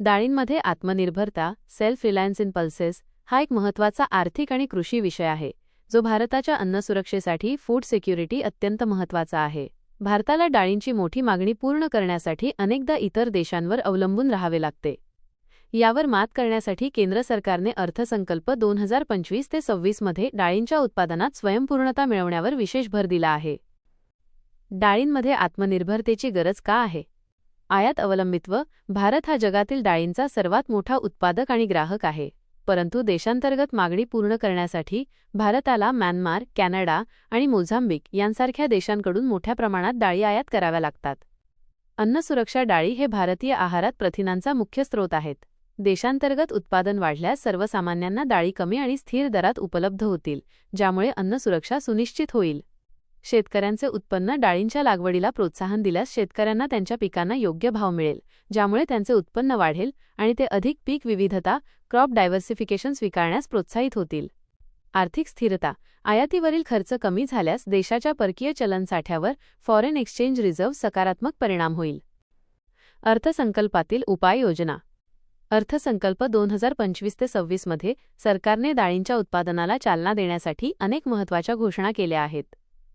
डाळींमध्ये आत्मनिर्भरता self Reliance in pulses हा एक महत्त्वाचा आर्थिक आणि कृषी विषय आहे जो भारताच्या अन्नसुरक्षेसाठी फूड सिक्युरिटी अत्यंत महत्त्वाचा आहे. भारताला डाळींची मोठी मागणी पूर्ण करण्यासाठी अनेकदा इतर देशांवर अवलंबून राहावे लागते. यावर मात करण्यासाठी केंद्र सरकारने अर्थसंकल्प दोन हजार पंचवीस ते सव्वीसमध्ये डाळींच्या उत्पादनात स्वयंपूर्णता मिळवण्यावर विशेष भर दिला आहे. डाळींमध्ये आत्मनिर्भरतेची गरज का आहे? आयात अवलंबित्व भारत हा जगातील डाळींचा सर्वात मोठा उत्पादक आणि ग्राहक आहे. परंतु देशांतर्गत मागणी पूर्ण करण्यासाठी भारताला म्यानमार कॅनडा आणि मोझांबिक यांसारख्या देशांकडून मोठ्या प्रमाणात डाळी आयात कराव्या लागतात. अन्नसुरक्षा डाळी हे भारतीय आहारात प्रथिनांचा मुख्य स्रोत आहेत. देशांतर्गत उत्पादन वाढल्यास सर्वसामान्यांना डाळी कमी आणि स्थिर दरात उपलब्ध होतील ज्यामुळे अन्नसुरक्षा सुनिश्चित होईल. शेतकऱ्यांचे उत्पन्न डाळींच्या लागवडीला प्रोत्साहन दिल्यास शेतकऱ्यांना त्यांच्या पिकांना योग्य भाव मिळेल ज्यामुळे त्यांचे उत्पन्न वाढेल आणि ते अधिक पीक विविधता क्रॉप डायव्हर्सिफिकेशन स्वीकारण्यास प्रोत्साहित होतील. आर्थिक स्थिरता आयातीवरील खर्च कमी झाल्यास देशाच्या परकीय चलनसाठ्यावर फॉरेन एक्सचेंज रिझर्व्ह सकारात्मक परिणाम होईल. अर्थसंकल्पातील उपाययोजना. अर्थसंकल्प दोन हजार पंचवीस ते सव्वीसमध्ये सरकारने डाळींच्या उत्पादनाला चालना देण्यासाठी अनेक महत्त्वाच्या घोषणा केल्या आहेत.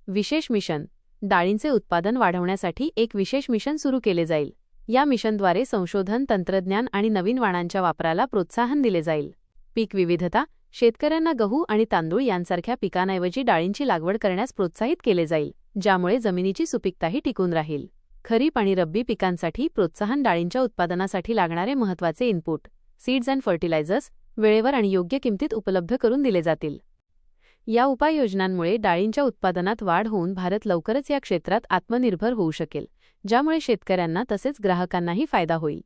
विशेष मिशन. डाळींचे उत्पादन वाढवण्यासाठी एक विशेष मिशन सुरू केले जाईल. या मिशनद्वारे संशोधन तंत्रज्ञान आणि नवीन वाणांच्या वापराला प्रोत्साहन दिले जाईल. पीक विविधता शेतकऱ्यांना गहू आणि तांदूळ यांसारख्या पिकांऐवजी डाळींची लागवड करण्यास प्रोत्साहित केले जाईल ज्यामुळे जमिनीची सुपीकताही टिकून राहील. खरीप आणि रब्बी पिकांसाठी प्रोत्साहन डाळींच्या उत्पादनासाठी लागणारे महत्त्वाचे इनपुट. सीड्स अँड फर्टिलायझर्स वेळेवर आणि योग्य किमतीत उपलब्ध करून दिले जातील. या उपाययोजनांमुळे डाळींच्या उत्पादनात वाढ होऊन भारत लवकरच या क्षेत्रात आत्मनिर्भर होऊ शकेल ज्यामुळे शेतकऱ्यांना तसेच ग्राहकांनाही फायदा होईल.